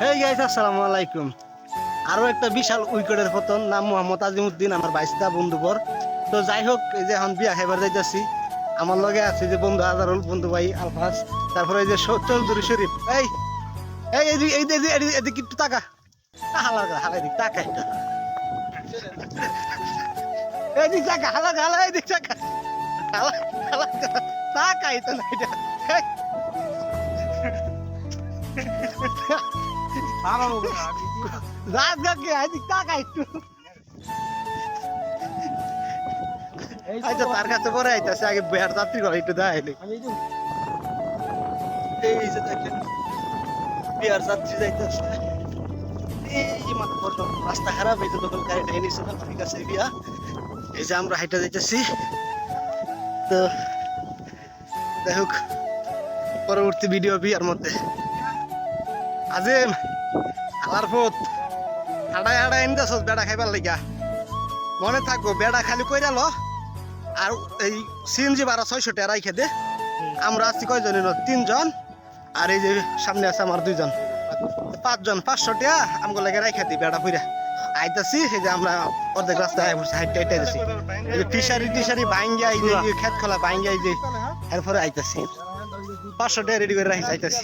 Hey guys আসসালামু আলাইকুম। আরও একটা বিশাল উইকেটের পতন, নাম মোহাম্মদ আজিমুদ্দিন, আমার বাইশটা বন্ধুবর তো যাই হোক, এই যে এখন বিয়া খাইবার যাইতেছি, আমার লগে আছে যে বন্ধু আজারুল, বন্ধু ভাই আলফাস তারপরে এই যে চৌধুরী শরীফ। এই এই এই এদিকে একটু তাকা। হালার হালাই দিক একটু এদিক তাকা, হালা হালা এদিক তাকা। হালা হালা তাকাই তো না এটা। এই, রাত গাকে এদিক তাকা একটু আচ্ছা তার কাছে পরে আইতাছে আগে বেয়ার যাত্রী করে একটু দেখাইলে এই যে দেখেন বিয়ার যাত্রী যাইতেছে। এই মাত্র রাস্তা খারাপ এই যে দখল গাড়িটা এনেছে না ঠিক আছে বিয়া এই যে আমরা হাইটা যাইতেছি তো যাই হোক পরবর্তী ভিডিও বিয়ার মধ্যে। আজিম আলার ফুট হাড়াই হাড়াই এনে দেছ বেড়া খাইবার লাগিয়া মনে থাকব বেড়া খালি কইরা ল। আর এই সিএনজি বারো ছয়শো টাকা রাইখে দে। আমরা আছি কয়জন? তিনজন। আর এই যে সামনে আছে আমার দুইজন। পাঁচজন পাঁচশো টাকা আমগো লাগে রাইখা দিই বেড়া ফুইরা আইতাছি এই যে আমরা অর্ধেক রাস্তায় বসে হাইটে এই যে ফিশারি টিশারি বাইঙ্গা এই যে খেত খোলা বাইঙ্গা এই যে এরপরে আইতাছি। পাঁচশো টাকা রেডি করে রাখি আইতাছি।